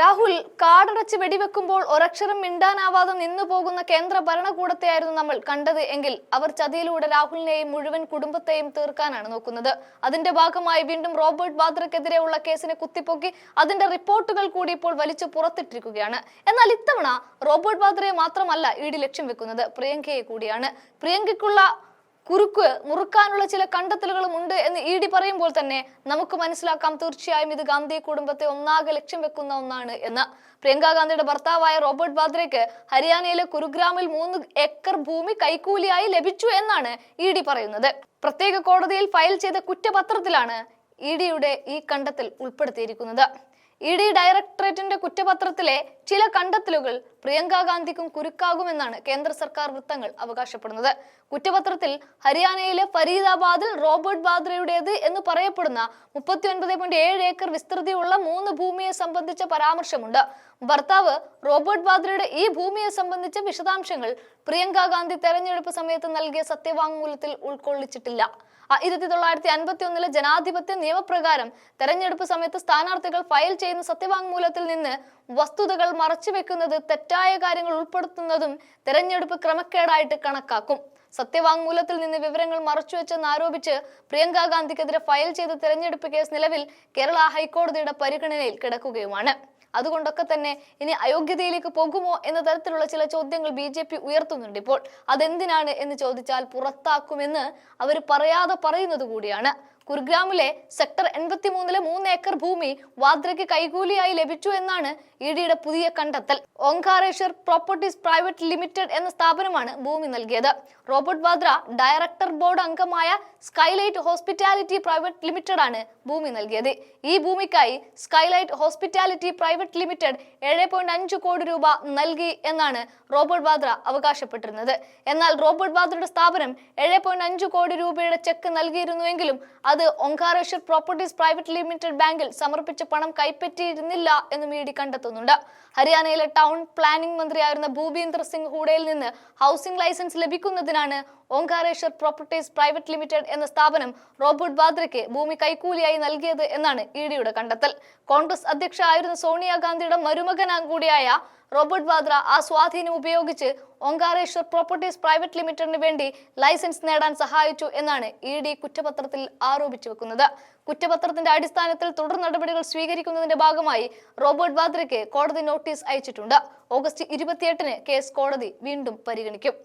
രാഹുൽ കാടടച്ച് വെടിവെക്കുമ്പോൾ ഒരക്ഷരം മിണ്ടാനാവാതെ നിന്നു പോകുന്ന കേന്ദ്ര ഭരണകൂടത്തെയായിരുന്നു നമ്മൾ കണ്ടത് എങ്കിൽ അവർ ചതിയിലൂടെ രാഹുലിനെയും മുഴുവൻ കുടുംബത്തെയും തീർക്കാനാണ് നോക്കുന്നത്. അതിന്റെ ഭാഗമായി വീണ്ടും റോബർട്ട് വാദ്രക്കെതിരെയുള്ള കേസിനെ കുത്തിപ്പൊക്കി അതിന്റെ റിപ്പോർട്ടുകൾ കൂടി ഇപ്പോൾ വലിച്ചു പുറത്തിട്ടിരിക്കുകയാണ്. എന്നാൽ ഇത്തവണ റോബർട്ട് വാദ്രയെ മാത്രമല്ല ഇ ഡി ലക്ഷ്യം വെക്കുന്നത് പ്രിയങ്കയെ കൂടിയാണ്. പ്രിയങ്കയ്ക്കുള്ള കുറുക്ക് മുറുക്കാനുള്ള ചില കണ്ടെത്തലുകളും ഉണ്ട് എന്ന് ഇ ഡി പറയുമ്പോൾ തന്നെ നമുക്ക് മനസ്സിലാക്കാം. തീർച്ചയായും ഇത് ഗാന്ധി കുടുംബത്തെ ഒന്നാകെ ലക്ഷ്യം വെക്കുന്ന ഒന്നാണ് എന്ന്. പ്രിയങ്ക ഗാന്ധിയുടെ ഭർത്താവായ റോബർട്ട് വാദ്രയ്ക്ക് ഹരിയാനയിലെ കുരുഗ്രാമിൽ മൂന്ന് ഏക്കർ ഭൂമി കൈക്കൂലിയായി ലഭിച്ചു എന്നാണ് ഇ ഡി പറയുന്നത്. പ്രത്യേക കോടതിയിൽ ഫയൽ ചെയ്ത കുറ്റപത്രത്തിലാണ് ഇ ഡിയുടെ ഈ കണ്ടെത്തൽ ഉൾപ്പെടുത്തിയിരിക്കുന്നത്. ഇ ഡി ഡയറക്ടറേറ്റിന്റെ കുറ്റപത്രത്തിലെ ചില കണ്ടെത്തലുകൾ പ്രിയങ്ക ഗാന്ധിക്കും കുരുക്കാകുമെന്നാണ് കേന്ദ്ര സർക്കാർ വൃത്തങ്ങൾ അവകാശപ്പെടുന്നത്. കുറ്റപത്രത്തിൽ ഹരിയാനയിലെ ഫരീദാബാദിൽ റോബർട്ട് ബാദ്രയുടേത് എന്ന് പറയപ്പെടുന്ന മുപ്പത്തി ഏക്കർ വിസ്തൃതിയുള്ള മൂന്ന് ഭൂമിയെ സംബന്ധിച്ച പരാമർശമുണ്ട്. ഭർത്താവ് റോബർട്ട് ബാദ്രയുടെ ഈ ഭൂമിയെ സംബന്ധിച്ച വിശദാംശങ്ങൾ പ്രിയങ്ക ഗാന്ധി തെരഞ്ഞെടുപ്പ് സമയത്ത് നൽകിയ സത്യവാങ്മൂലത്തിൽ ഉൾക്കൊള്ളിച്ചിട്ടില്ല. ആയിരത്തി തൊള്ളായിരത്തി അൻപത്തി ഒന്നിലെ ജനാധിപത്യ നിയമപ്രകാരം തെരഞ്ഞെടുപ്പ് സമയത്ത് സ്ഥാനാർത്ഥികൾ ഫയൽ ചെയ്യുന്ന സത്യവാങ്മൂലത്തിൽ നിന്ന് വസ്തുതകൾ മറച്ചുവെക്കുന്നത് തെറ്റായ കാര്യങ്ങൾ ഉൾപ്പെടുത്തുന്നതും തെരഞ്ഞെടുപ്പ് ക്രമക്കേടായിട്ട് കണക്കാക്കും. സത്യവാങ്മൂലത്തിൽ നിന്ന് വിവരങ്ങൾ മറച്ചുവെച്ചെന്ന് ആരോപിച്ച് പ്രിയങ്ക ഗാന്ധിക്കെതിരെ ഫയൽ ചെയ്ത തെരഞ്ഞെടുപ്പ് കേസ് നിലവിൽ കേരള ഹൈക്കോടതിയുടെ പരിഗണനയിൽ കിടക്കുകയുമാണ്. അതുകൊണ്ടൊക്കെ തന്നെ ഇനി അയോഗ്യതയിലേക്ക് പോകുമോ എന്ന തരത്തിലുള്ള ചില ചോദ്യങ്ങൾ ബി ജെ പി ഉയർത്തുന്നുണ്ട് ഇപ്പോൾ. അതെന്തിനാണ് എന്ന് ചോദിച്ചാൽ പുറത്താക്കുമെന്ന് അവർ പറയാതെ പറയുന്നത് കൂടിയാണ്. കുർഗ്രാമിലെ സെക്ടർ എൺപത്തി മൂന്നിലെ മൂന്ന് ഏക്കർ ഭൂമി വാദ്രയ്ക്ക് കൈകൂലിയായി ലഭിച്ചു എന്നാണ് ഇ ഡിയുടെ പുതിയ കണ്ടെത്തൽ. ഓങ്കാരേശ്വർ പ്രോപ്പർട്ടീസ് പ്രൈവറ്റ് ലിമിറ്റഡ് എന്ന സ്ഥാപനമാണ് ഭൂമി നൽകിയത്. റോബർട്ട് വാദ്ര ഡയറക്ടർ ബോർഡ് അംഗമായ സ്കൈലൈറ്റ് ഹോസ്പിറ്റാലിറ്റി പ്രൈവറ്റ് ലിമിറ്റഡ് ആണ് ഭൂമി നൽകിയത്. ഈ ഭൂമിക്കായി സ്കൈലൈറ്റ് ഹോസ്പിറ്റാലിറ്റി പ്രൈവറ്റ് ലിമിറ്റഡ് ഏഴ് പോയിന്റ് അഞ്ച് കോടി രൂപ നൽകി എന്നാണ് റോബർട്ട് വാദ്ര അവകാശപ്പെട്ടിരുന്നത്. എന്നാൽ റോബർട്ട് വാദ്രയുടെ സ്ഥാപനം ഏഴ് പോയിന്റ് അഞ്ച് കോടി രൂപയുടെ ചെക്ക് നൽകിയിരുന്നുവെങ്കിലും ഒങ്കാരേശ്വർ പ്രോപ്പർട്ടീസ് പ്രൈവറ്റ് ലിമിറ്റഡ് ബാങ്കിൽ സമർപ്പിച്ച പണം കൈപ്പറ്റിയിരുന്നില്ല എന്നും ഇ ഡി കണ്ടെത്തുന്നുണ്ട്. ഹരിയാനയിലെ ടൗൺ പ്ലാനിംഗ് മന്ത്രിയായിരുന്ന ഭൂപീന്ദർ സിംഗ് ഹൂഡയിൽ നിന്ന് ഹൗസിംഗ് ലൈസൻസ് ലഭിക്കുന്നതിനാണ് ഓങ്കാരേശ്വർ പ്രോപ്പർട്ടീസ് പ്രൈവറ്റ് ലിമിറ്റഡ് എന്ന സ്ഥാപനം റോബർട്ട് വാദ്രയ്ക്ക് ഭൂമി കൈക്കൂലിയായി നൽകിയത് എന്നാണ് ഇ ഡിയുടെ കണ്ടെത്തൽ. കോൺഗ്രസ് അധ്യക്ഷ ആയിരുന്ന സോണിയാഗാന്ധിയുടെ മരുമകൻ കൂടിയായ റോബർട്ട് വാദ്ര ആ സ്വാധീനം ഉപയോഗിച്ച് ഓങ്കാരേശ്വർ പ്രോപ്പർട്ടീസ് പ്രൈവറ്റ് ലിമിറ്റഡിന് വേണ്ടി ലൈസൻസ് നേടാൻ സഹായിച്ചു എന്നാണ് ഇ ഡി കുറ്റപത്രത്തിൽ ആരോപിച്ചു വെക്കുന്നത്. കുറ്റപത്രത്തിന്റെ അടിസ്ഥാനത്തിൽ തുടർ നടപടികൾ സ്വീകരിക്കുന്നതിന്റെ ഭാഗമായി റോബർട്ട് വാദ്രയ്ക്ക് കോടതി നോട്ടീസ് അയച്ചിട്ടുണ്ട്. ഓഗസ്റ്റ് ഇരുപത്തിയെട്ടിന് കേസ് കോടതി വീണ്ടും പരിഗണിക്കും.